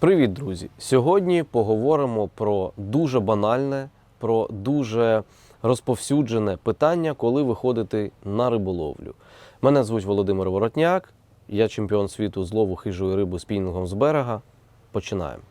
Привіт, друзі! Сьогодні поговоримо про дуже банальне, про дуже розповсюджене питання, коли виходити на риболовлю. Мене звуть Володимир Воротняк, я чемпіон світу з лову хижої риби спінінгом з берега. Починаємо.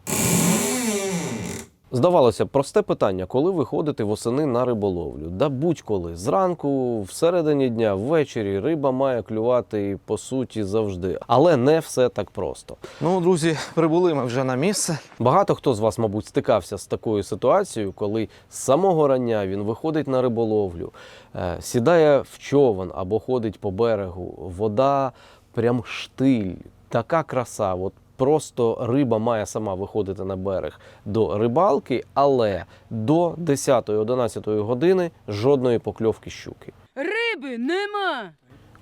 Здавалося б, просте питання, коли виходити восени на риболовлю? Да будь-коли. Зранку, всередині дня, ввечері риба має клювати по суті завжди. Але не все так просто. Ну, друзі, прибули ми вже на місце. Багато хто з вас, мабуть, стикався з такою ситуацією, коли з самого рання він виходить на риболовлю, е, сідає в човен або ходить по берегу. Вода прям штиль, така краса. От просто риба має сама виходити на берег до рибалки, але до 10-11 години жодної покльовки щуки. Риби нема.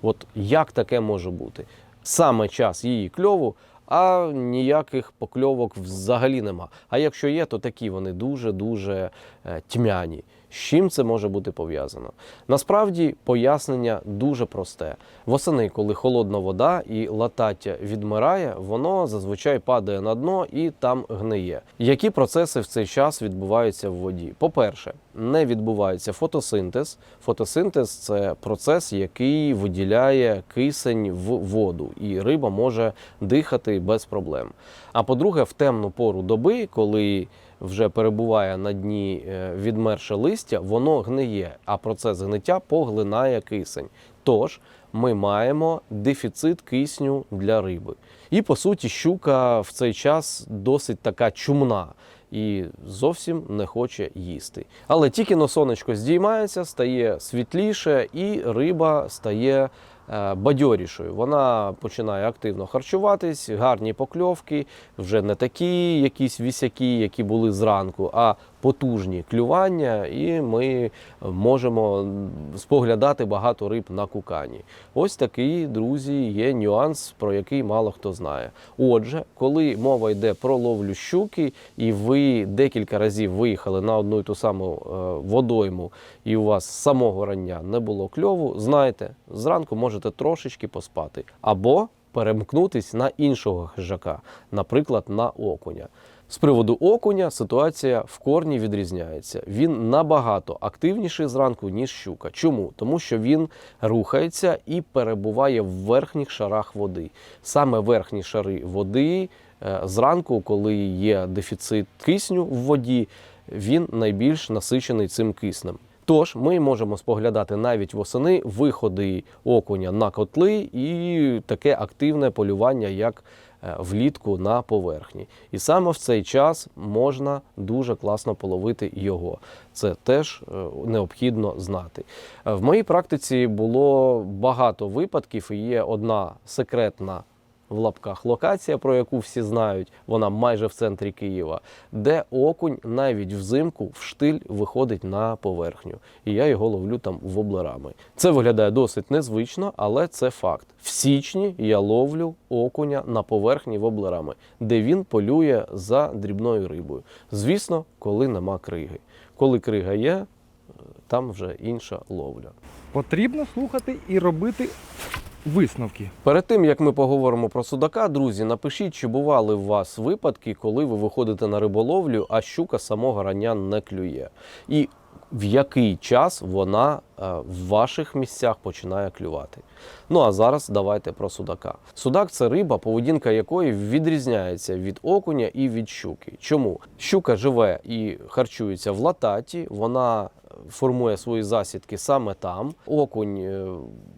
От як таке може бути? Саме час її кльову, а ніяких покльовок взагалі нема. А якщо є, то такі вони дуже-дуже е, тьмяні. З чим це може бути пов'язано? Насправді пояснення дуже просте. Восени, коли холодна вода і латаття відмирає, воно зазвичай падає на дно і там гниє. Які процеси в цей час відбуваються в воді? По-перше, не відбувається фотосинтез. Фотосинтез це процес, який виділяє кисень в воду, і риба може дихати без проблем. А по-друге, в темну пору доби, коли вже перебуває на дні е, відмерше листя, воно гниє, а процес гниття поглинає кисень. Тож ми маємо дефіцит кисню для риби. І по суті, щука в цей час досить така чумна і зовсім не хоче їсти. Але тільки но сонечко здіймається, стає світліше, і риба стає бадьорішою. Вона починає активно харчуватись, гарні покльовки, вже не такі якісь вісяки, які були зранку, а потужні клювання, і ми можемо споглядати багато риб на кукані. Ось такий, друзі, є нюанс, про який мало хто знає. Отже, коли мова йде про ловлю щуки, і ви декілька разів виїхали на одну і ту саму е, водойму, і у вас з самого рання не було кльову, знайте, зранку можете трошечки поспати або перемкнутись на іншого хижака, наприклад, на окуня. З приводу окуня ситуація в корні відрізняється. Він набагато активніший зранку, ніж щука. Чому? Тому що він рухається і перебуває в верхніх шарах води. Саме верхні шари води е, зранку, коли є дефіцит кисню в воді, він найбільш насичений цим киснем. Тож ми можемо споглядати навіть восени виходи окуня на котли і таке активне полювання, як влітку на поверхні. І саме в цей час можна дуже класно половити його. Це теж е, необхідно знати. Е, В моїй практиці було багато випадків, і є одна секретна в лапках локація, про яку всі знають, вона майже в центрі Києва, де окунь навіть взимку в штиль виходить на поверхню. І я його ловлю там воблерами. Це виглядає досить незвично, але це факт. В січні я ловлю окуня на поверхні воблерами, де він полює за дрібною рибою. Звісно, коли нема криги. Коли крига є, там вже інша ловля. Потрібно слухати і робити висновки. Перед тим як ми поговоримо про судака, друзі, напишіть, чи бували у вас випадки, коли ви виходите на риболовлю, а щука самого рання не клює. І в який час вона е, в ваших місцях починає клювати. Ну а зараз давайте про судака. Судак це риба, поведінка якої відрізняється від окуня і від щуки. Чому? Щука живе і харчується в лататі, вона формує свої засідки саме там. Окунь е,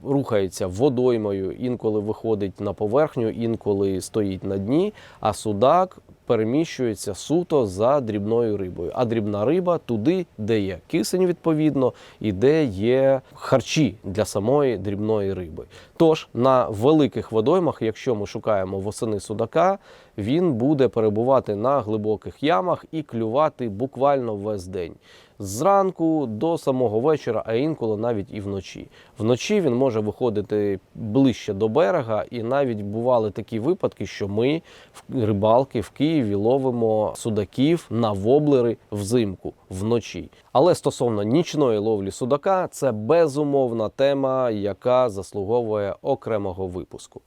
рухається водоймою, інколи виходить на поверхню, інколи стоїть на дні, а судак переміщується суто за дрібною рибою. А дрібна риба туди, де є кисень, відповідно, і де є харчі для самої дрібної риби. Тож на великих водоймах, якщо ми шукаємо восени судака, він буде перебувати на глибоких ямах і клювати буквально весь день. Зранку до самого вечора, а інколи навіть і вночі. Вночі він може виходити ближче до берега, і навіть бували такі випадки, що ми в рибалки в Києві ловимо судаків на воблери взимку вночі. Але стосовно нічної ловлі судака, це безумовна тема, яка заслуговує окремого випуску.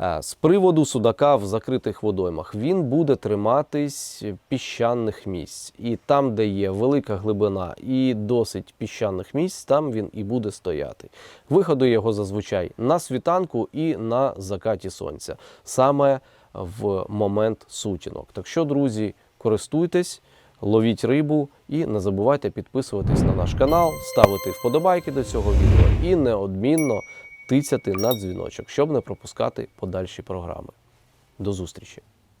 Е, З приводу судака в закритих водоймах він буде триматись піщаних місць, і там, де є велика глибина і досить піщаних місць, там він і буде стояти. Виходи його зазвичай на світанку і на закаті сонця, саме в момент сутінок. Так що, друзі, користуйтесь. Ловіть рибу і не забувайте підписуватись на наш канал, ставити вподобайки до цього відео і неодмінно тицяти на дзвіночок, щоб не пропускати подальші програми. До зустрічі!